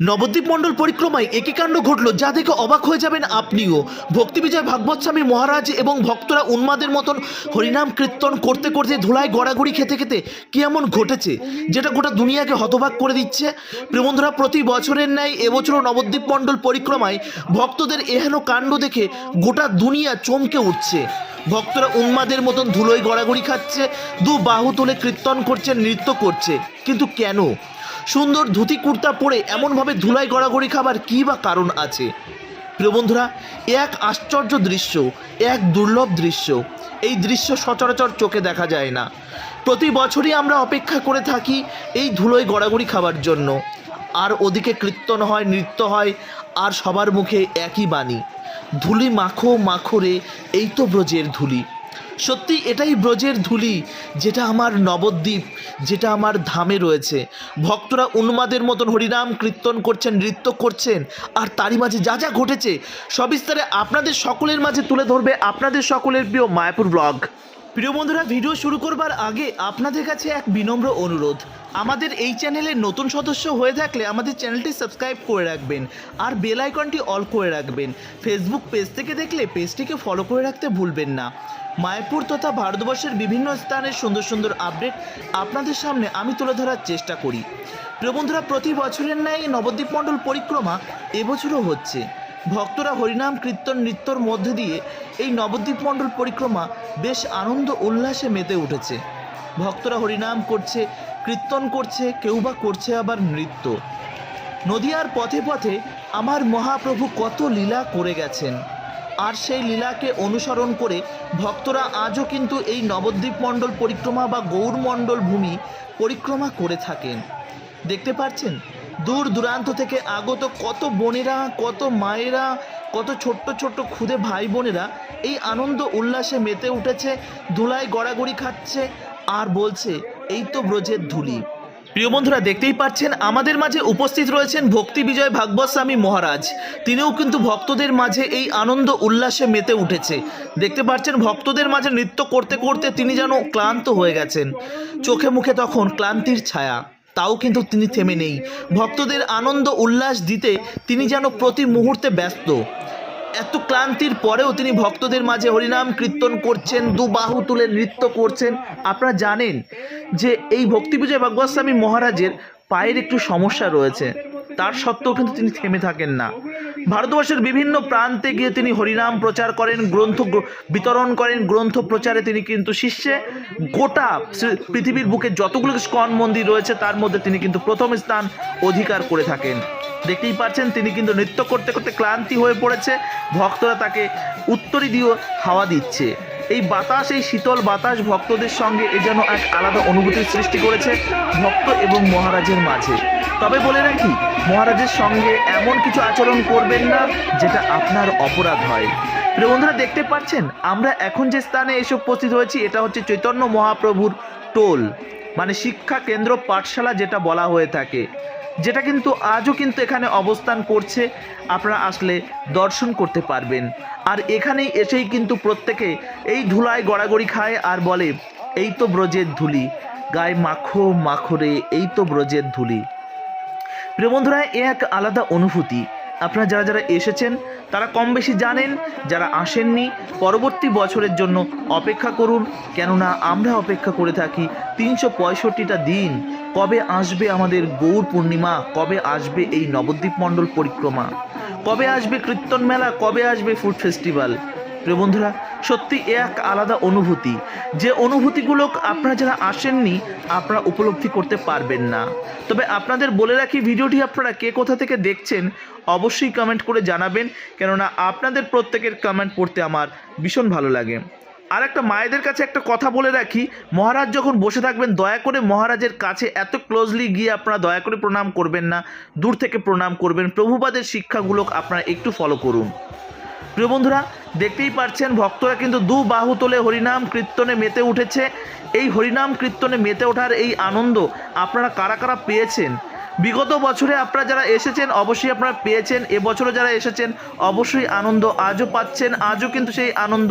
নবদ্বীপ মণ্ডল পরিক্রমায় একই কাণ্ড ঘটল, যা দেখে অবাক হয়ে যাবেন আপনিও। ভক্তি বিজয় ভাগবত স্বামী মহারাজ এবং ভক্তরা উন্মাদের মতন হরিনাম কীর্তন করতে করতে ধুলায় গড়াগড়ি খেতে খেতে কি এমন ঘটেছে, যেটা গোটা দুনিয়াকে হতবাক করে দিচ্ছে? প্রেমন্ধরা প্রতি বছরের ন্যায় এবছরও নবদ্বীপ মণ্ডল পরিক্রমায় ভক্তদের এহেন কাণ্ড দেখে গোটা দুনিয়া চমকে উঠছে। ভক্তরা উন্মাদের মতন ধুলোয় গড়াগড়ি খাচ্ছে দু বাহু তুলে কীর্তন করছে, নৃত্য করছে। কিন্তু কেন? সুন্দর ধুতি কুর্তা পরে এমনভাবে ধুলাই গড়াগড়ি খাবার কী বা কারণ আছে? প্রিয় বন্ধুরা এক আশ্চর্য দৃশ্য এক দুর্লভ দৃশ্য। এই দৃশ্য সচরাচর চোখে দেখা যায় না। প্রতি বছরই আমরা অপেক্ষা করে থাকি এই ধুলোয় গড়াগড়ি খাবার জন্য। আর ওদিকে কীর্তন হয়, নৃত্য হয়, আর সবার মুখে একই বাণী। ধুলি মাখো মাখো রে, এই তো ব্রজের ধুলি। সত্যি এটাই ব্রজের ধুলি, যেটা আমার নবদ্বীপ, যেটা আমার ধামে রয়েছে। ভক্তরা উন্মাদের মতন হরিনাম কীর্তন করছেন, নৃত্য করছেন, আর তারই মাঝে যা যা ঘটেছে, সবিস্তারে আপনাদের সকলের মাঝে তুলে ধরবে আপনাদের সকলের প্রিয় মায়াপুর ব্লগ। প্রিয় বন্ধুরা, ভিডিও শুরু করবার আগে আপনাদের কাছে এক বিনম্র অনুরোধ। আমাদের এই চ্যানেলের নতুন সদস্য হয়ে থাকলে আমাদের চ্যানেলটি সাবস্ক্রাইব করে রাখবেন আর বেল আইকনটি অল করে রাখবেন। ফেসবুক পেজ থেকে দেখলে পেজটিকে ফলো করে রাখতে ভুলবেন না। মায়াপুর তথা ভারতবর্ষের বিভিন্ন স্থানের সুন্দর সুন্দর আপডেট আপনাদের সামনে আমি তুলে ধরার চেষ্টা করি। প্রিয় বন্ধুরা, প্রতি বছরের ন্যায় নবদ্বীপ মণ্ডল পরিক্রমা এবছরও হচ্ছে। ভক্তরা হরিনাম কীর্তন নৃত্যর মধ্যে দিয়ে এই নবদ্বীপ মণ্ডল পরিক্রমা বেশ আনন্দ উল্লাসে মেতে উঠেছে। ভক্তরা হরিনাম করছে, কীর্তন করছে, কেউ বা করছে আবার নৃত্য। নদিয়ার পথে পথে আমার মহাপ্রভু কত লীলা করে গেছেন। আর সেই লীলাকে অনুসরণ করে ভক্তরা আজও কিন্তু এই নবদ্বীপ মণ্ডল পরিক্রমা বা গৌর মণ্ডল ভূমি পরিক্রমা করে থাকেন। দেখতে পাচ্ছেন দূর দূরান্ত থেকে আগত কত বোনেরা, কত মায়েরা, কত ছোট্ট ছোট্ট খুদে ভাই বোনেরা এই আনন্দ উল্লাসে মেতে উঠেছে ধুলায় গড়াগড়ি খাচ্ছে আর বলছে, এই তো ব্রজের ধুলি। প্রিয় বন্ধুরা, দেখতেই পাচ্ছেন, আমাদের মাঝে উপস্থিত রয়েছেন ভক্তি বিজয় ভাগবত স্বামী মহারাজ। তিনিও কিন্তু ভক্তদের মাঝে এই আনন্দ উল্লাসে মেতে উঠেছে। দেখতে পাচ্ছেন, ভক্তদের মাঝে নৃত্য করতে করতে তিনি যেন ক্লান্ত হয়ে গেছেন। চোখে মুখে তখন ক্লান্তির ছায়া। তাও কিন্তু তিনি থেমে নেই। ভক্তদের আনন্দ উল্লাস দিতে তিনি যেন প্রতি মুহূর্তে ব্যস্ত। এত ক্লান্তির পরেও তিনি ভক্তদের মাঝে হরিনাম কীর্তন করছেন, দু বাহু তুলে নৃত্য করছেন। আপনারা জানেন যে এই ভক্তি বিজয় ভাগবতস্বামী মহারাজের পায়ের একটু সমস্যা রয়েছে। তার সত্ত্বেও কিন্তু তিনি থেমে থাকেন না। ভারতবর্ষের বিভিন্ন প্রান্তে গিয়ে তিনি হরিনাম প্রচার করেন, গ্রন্থ বিতরণ করেন, গ্রন্থ প্রচারে তিনি কিন্তু শীর্ষে গোটা পৃথিবীর বুকে যতগুলো স্কন মন্দির রয়েছে, তার মধ্যে তিনি কিন্তু প্রথম স্থান অধিকার করে থাকেন। দেখতেই পাচ্ছেন, তিনি কিন্তু নৃত্য করতে করতে ক্লান্তি হয়ে পড়েছে। ভক্তরা তাকে উত্তরী দিয়ে হাওয়া দিচ্ছে। এই বাতাস, এই শীতল বাতাস ভক্তদের সঙ্গে এ যেন এক আলাদা অনুভূতির সৃষ্টি করেছে ভক্ত এবং মহারাজের মাঝে। তবে বলে রাখি, মহারাজের সঙ্গে এমন কিছু আচরণ করবেন না যেটা আপনার অপরাধ হয়। প্রিয় বন্ধুরা, দেখতে পাচ্ছেন, আমরা এখন যে স্থানে এসে উপস্থিত হয়েছি, এটা হচ্ছে চৈতন্য মহাপ্রভুর টোল মানে শিক্ষা কেন্দ্র পাঠশালা যেটা বলা হয়ে থাকে। যেটা কিন্তু আজও কিন্তু এখানে অবস্থান করছে। আপনারা আসলে দর্শন করতে পারবেন। আর এখানেই এসেই কিন্তু প্রত্যেকে এই ধুলায় গড়াগড়ি খায় আর বলে, এই তো ব্রজের ধুলি। গায়ে মাখো মাখরে এই তো ব্রজের ধুলি। প্রিয় বন্ধুরা, এ এক আলাদা অনুভূতি। আপনারা যারা যারা এসেছেন, তারা কম বেশি জানেন, যারা আসেননি, পরবর্তী বছরের জন্য অপেক্ষা করুন। কেননা আমরা অপেক্ষা করে থাকি তিনশো পঁয়ষট্টিটা দিন। কবে আসবে আমাদের গৌর পূর্ণিমা? কবে আসবে এই নবদ্বীপ মণ্ডল পরিক্রমা? কবে আসবে কীর্তন মেলা? কবে আসবে ফুড ফেস্টিভ্যাল প্রিয় বন্ধুরা, সত্যি এ এক আলাদা অনুভূতি। যে অনুভূতিগুলো আপনারা যারা আসেননি, আপনারা উপলব্ধি করতে পারবেন না। তবে আপনাদের বলে রাখি, ভিডিওটি আপনারা কে কোথা থেকে দেখছেন, অবশ্যই কমেন্ট করে জানাবেন, কেননা আপনাদের প্রত্যেকের কমেন্ট পড়তে আমার ভীষণ ভালো লাগে। আর একটা মায়েদের কাছে একটা কথা বলে রাখি, মহারাজ যখন বসে থাকবেন, দয়া করে মহারাজের কাছে এত ক্লোজলি গিয়ে আপনারা দয়া করে প্রণাম করবেন না, দূর থেকে প্রণাম করবেন, প্রভুপাদের শিক্ষাগুলো আপনারা একটু ফলো করুন। প্রিয় বন্ধুরা, দেখতেই পাচ্ছেন, ভক্তরা কিন্তু দু বাহু তোলে হরিনাম কীর্তনে মেতে উঠেছে। এই হরিনাম কীর্তনে মেতে ওঠার এই আনন্দ আপনারা কারা কারা পেয়েছেন? বিগত বছরে আপনারা যারা এসেছেন, অবশ্যই আপনারা পেয়েছেন। এবছরও যারা এসেছেন, অবশ্যই আনন্দ আজও পাচ্ছেন। আজও কিন্তু সেই আনন্দ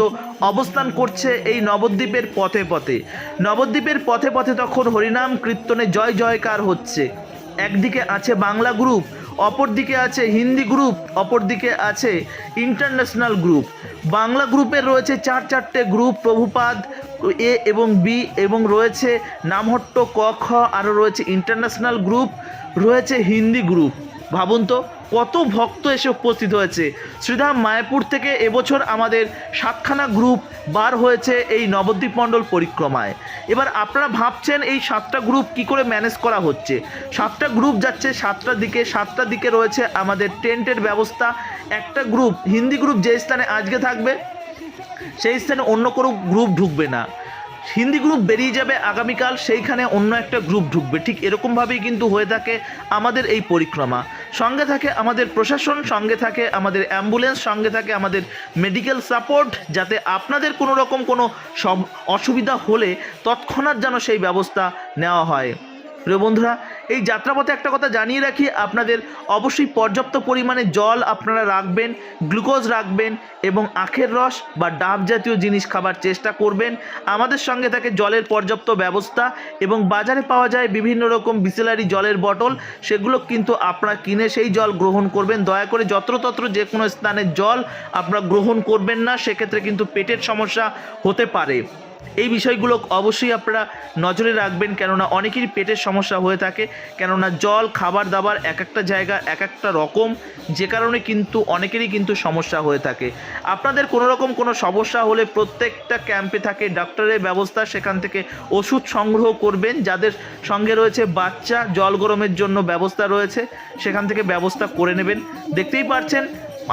অবস্থান করছে এই নবদ্বীপের পথে পথে। নবদ্বীপের পথে পথে তখন হরিনাম কীর্তনে জয় জয়কার হচ্ছে। একদিকে আছে বাংলা গ্রুপ অপরদিকে আছে হিন্দি গ্রুপ, অপরদিকে আছে ইন্টারন্যাশনাল গ্রুপ। বাংলা গ্রুপের রয়েছে চার চারটে গ্রুপ, প্রভুপাদ, এ এবং বি, এবং রয়েছে নামহট্ট ক, খ, আরও রয়েছে ইন্টারন্যাশনাল গ্রুপ, রয়েছে হিন্দি গ্রুপ। ভাবুন তো, কত ভক্ত এসে উপস্থিত হয়েছে। শ্রীধাম মায়াপুর থেকে এবছর আমাদের সাতখানা গ্রুপ বার হয়েছে এই নবদ্বীপ মণ্ডল পরিক্রমায়। এবার আপনারা ভাবছেন এই সাতটা গ্রুপ কি করে ম্যানেজ করা হচ্ছে? সাতটা গ্রুপ যাচ্ছে সাতটার দিকে সাতটার দিকে রয়েছে আমাদের টেন্টের ব্যবস্থা। একটা গ্রুপ হিন্দি গ্রুপ যে স্থানে আজকে থাকবে, সেই স্থানে অন্য কোনো গ্রুপ ঢুকবে না। হিন্দি গ্রুপ বেরিয়ে যাবে আগামীকাল, সেইখানে অন্য একটা গ্রুপ ঢুকবে। ঠিক এরকমভাবেই কিন্তু হয়ে থাকে আমাদের এই পরিক্রমা। সঙ্গে থাকে আমাদের প্রশাসন, সঙ্গে থাকে আমাদের অ্যাম্বুলেন্স সঙ্গে থাকে আমাদের মেডিকেল সাপোর্ট যাতে আপনাদের কোনো রকম কোনো সব অসুবিধা হলে তৎক্ষণাৎ যেন সেই ব্যবস্থা নেওয়া হয়। প্রিয় বন্ধুরা এই যাত্রাপথে একটা কথা জানিয়ে রাখি, আপনাদের অবশ্যই পর্যাপ্ত পরিমাণে জল আপনারা রাখবেন, গ্লুকোজ রাখবেন এবং আখের রস বা ডাব জাতীয় জিনিস খাবার চেষ্টা করবেন। আমাদের সঙ্গে থাকে জলের পর্যাপ্ত ব্যবস্থা এবং বাজারে পাওয়া যায় বিভিন্ন রকম বিসেলারি জলের বটল। সেগুলো কিন্তু আপনারা কিনে সেই জল গ্রহণ করবেন। দয়া করে যত্রতত্র যে কোনো স্থানের জল আপনারা গ্রহণ করবেন না, সেক্ষেত্রে কিন্তু পেটের সমস্যা হতে পারে। এই বিষয়গুলো অবশ্যই আপনারা নজরে রাখবেন, কেননা অনেকেরই পেটের সমস্যা হয়ে থাকে। কেননা জল, খাবার দাবার এক একটা জায়গা, এক একটা রকম, যে কারণে কিন্তু অনেকেরই কিন্তু সমস্যা হয়ে থাকে। আপনাদের কোনো রকম কোনো সমস্যা হলে প্রত্যেকটা ক্যাম্পে থাকে, ডাক্তারের ব্যবস্থা সেখান থেকে ওষুধ সংগ্রহ করবেন, যাদের সঙ্গে রয়েছে বাচ্চা, জল গরমের জন্য ব্যবস্থা রয়েছে, সেখান থেকে ব্যবস্থা করে নেবেন। দেখতেই পাচ্ছেন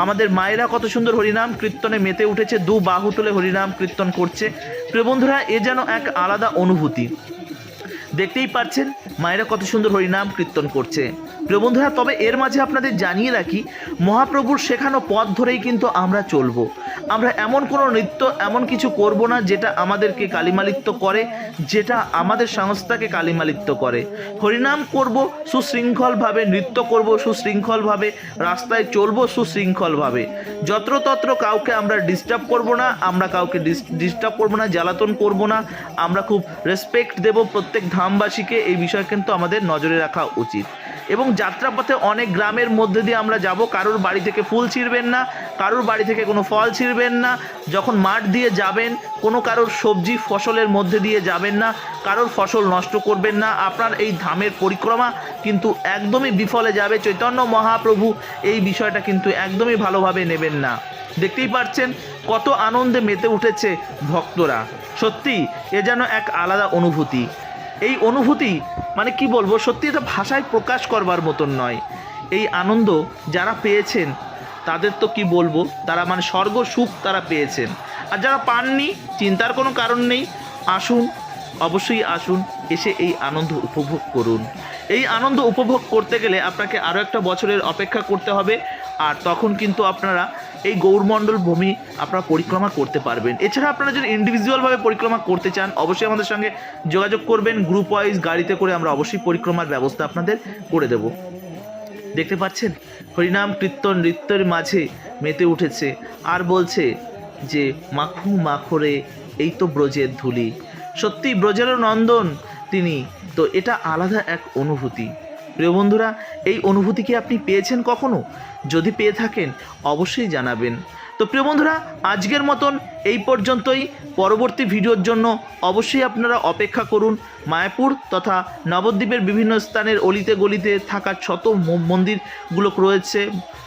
আমাদের মায়েরা কত সুন্দর হরিনাম কীর্তনে মেতে উঠেছে, দু বাহু তুলে হরিনাম কীর্তন করছে। প্রিয় বন্ধুরা, এ যেন এক আলাদা অনুভূতি। দেখতেই পারছেন মায়েরা কত সুন্দর হরিনাম কীর্তন করছে। প্রিয় বন্ধুরা, তবে এর মাঝে আপনাদের জানিয়ে রাখি, মহাপ্রভুর শেখানো পথ ধরেই কিন্তু আমরা চলবো। আমরা এমন কোনো নৃত্য, এমন কিছু করব না যেটা আমাদেরকে কালিমালিত্য করে, যেটা আমাদের সংস্থাকে কালিমালিত্য করে। হরিনাম করব, সুশৃঙ্খলভাবে নৃত্য করব, সুশৃঙ্খলভাবে, রাস্তায় চলবো, সুশৃঙ্খলভাবে। যত্রতত্র কাউকে আমরা ডিস্টার্ব করব না, আমরা কাউকে ডিস্টার্ব করব না, জ্বালাতন করব না। আমরা খুব রেসপেক্ট দেব প্রত্যেক ধামবাসীকে, এই বিষয় কিন্তু আমাদের নজরে রাখা উচিত। এবং যাত্রাপথে অনেক গ্রামের মধ্যে দিয়ে আমরা যাব। কারোর বাড়ি থেকে ফুল ছিঁড়বেন না, কারোর বাড়ি থেকে কোনো ফল ছিঁড়বেন না, যখন মাঠ দিয়ে যাবেন, কোনো কারোর সবজি ফসলের মধ্যে দিয়ে যাবেন না, কারোর ফসল নষ্ট করবেন না। আপনার এই ধামের পরিক্রমা কিন্তু একদমই বিফলে যাবে। চৈতন্য মহাপ্রভু এই বিষয়টা কিন্তু একদমই ভালোভাবে নেবেন না। দেখতেই পাচ্ছেন কত আনন্দে মেতে উঠেছে ভক্তরা। সত্যি এ যেন এক আলাদা অনুভূতি। এই অনুভূতি মানে কি বলব, সত্যি এটা ভাষায় প্রকাশ করবার মতন নয়। এই আনন্দ যারা পেয়েছেন, তাদের তো কি বলব, তারা মানে স্বর্গ সুখ তারা পেয়েছেন। আর যারা পাননি, চিন্তার কোনো কারণ নেই, আসুন, অবশ্যই আসুন, এসে এই আনন্দ উপভোগ করুন। এই আনন্দ উপভোগ করতে গেলে আপনাকে আরও একটা বছরের অপেক্ষা করতে হবে, আর তখন কিন্তু আপনারা এই গৌরমণ্ডল ভূমি আপনারা পরিক্রমা করতে পারবেন। এছাড়া আপনারা যদি ইন্ডিভিজুয়ালভাবে পরিক্রমা করতে চান, অবশ্যই আমাদের সঙ্গে যোগাযোগ করবেন। গ্রুপ ওয়াইজ গাড়িতে করে আমরা অবশ্যই পরিক্রমার ব্যবস্থা আপনাদের করে দেব। দেখতে পাচ্ছেন? হরিনাম কীর্তন নৃত্যের মাঝে মেতে উঠেছে। আর বলছে যে, মাখু মাখরে, এই তো ব্রজের ধুলি। সত্যি ব্রজেরও নন্দন তিনি। তো এটা আলাদা এক অনুভূতি। প্রিয় বন্ধুরা, এই অনুভূতি কি আপনি পেয়েছেন কখনো? যদি পেয়ে থাকেন, অবশ্যই জানাবেন। তো প্রিয় বন্ধুরা, আজকের মতন এই পর্যন্তই। পরবর্তী ভিডিওর জন্য অবশ্যই আপনারা অপেক্ষা করুন মায়াপুর তথা নবদ্বীপের বিভিন্ন স্থানের অলিতে গলিতে থাকা শত মন্দিরগুলো রয়েছে।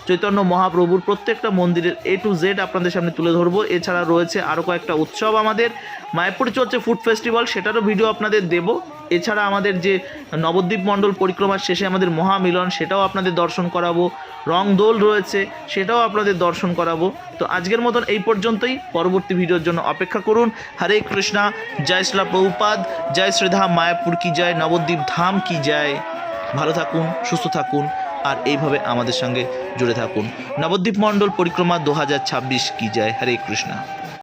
চৈতন্য মহাপ্রভুর প্রত্যেকটা মন্দিরের এ টু জেড আপনাদের সামনে তুলে ধরবো। এছাড়া রয়েছে আরও কয়েকটা উৎসব আমাদের। মায়াপুরে চলছে ফুড ফেস্টিভ্যাল সেটারও ভিডিও আপনাদের দেব। এছাড়া আমাদের যে নবদ্বীপ মণ্ডল পরিক্রমার শেষে আমাদের মহামিলন, সেটাও আপনাদের দর্শন করাবো। রং দোল রয়েছে, সেটাও আপনাদের দর্শন করাবো। তো আজকের মতন এই পর্যন্তই। পরবর্তী ভিডিওর জন্য অপেক্ষা করুন। হরে কৃষ্ণা, জয় শ্রীলা প্রভুপাদ, জয় শ্রীধাম মায়াপুর কি জয়, নবদ্বীপ ধাম কি জয়। ভালো থাকুন, সুস্থ থাকুন, আর এইভাবে আমাদের সঙ্গে জুড়ে থাকুন। নবদ্বীপ মণ্ডল পরিক্রমা দু হাজার ছাব্বিশ কি যায় হরে কৃষ্ণা।